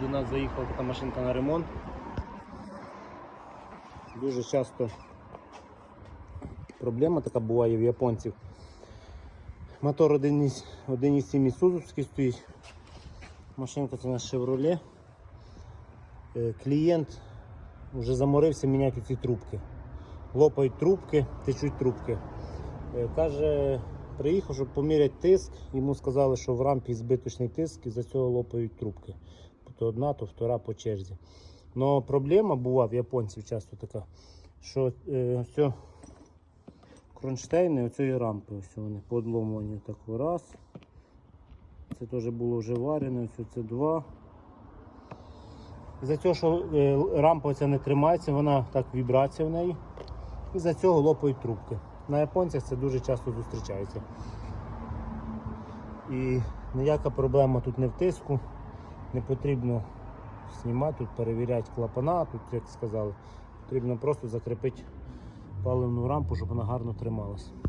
до нас заїхала така машинка на ремонт. Дуже часто проблема така буває в японців. Мотор 1.7 1.7 Сузовський стоїть. Машинка це наш Chevrolet. Е, Клієнт вже заморився міняти ці трубки. Лопають трубки, течуть трубки. Е, Каже, приїхав, щоб поміряти тиск. Йому сказали, що в рампі збиточний тиск і за цього лопають трубки. То одна, то втора по черзі. Но проблема була в японців часто така, що е, все, кронштейни оцієї рампи, ось вони подломані так раз. Це теж було вже варене, ось це два. За цього, що е, рампа оця не тримається, вона так вібрація в неї. І за цього лопають трубки. На японцях це дуже часто зустрічається. І ніяка проблема тут не в тиску, не потрібно знімати, тут перевіряти клапана, тут, як сказали, потрібно просто закріпити паливну рампу, щоб вона гарно трималась.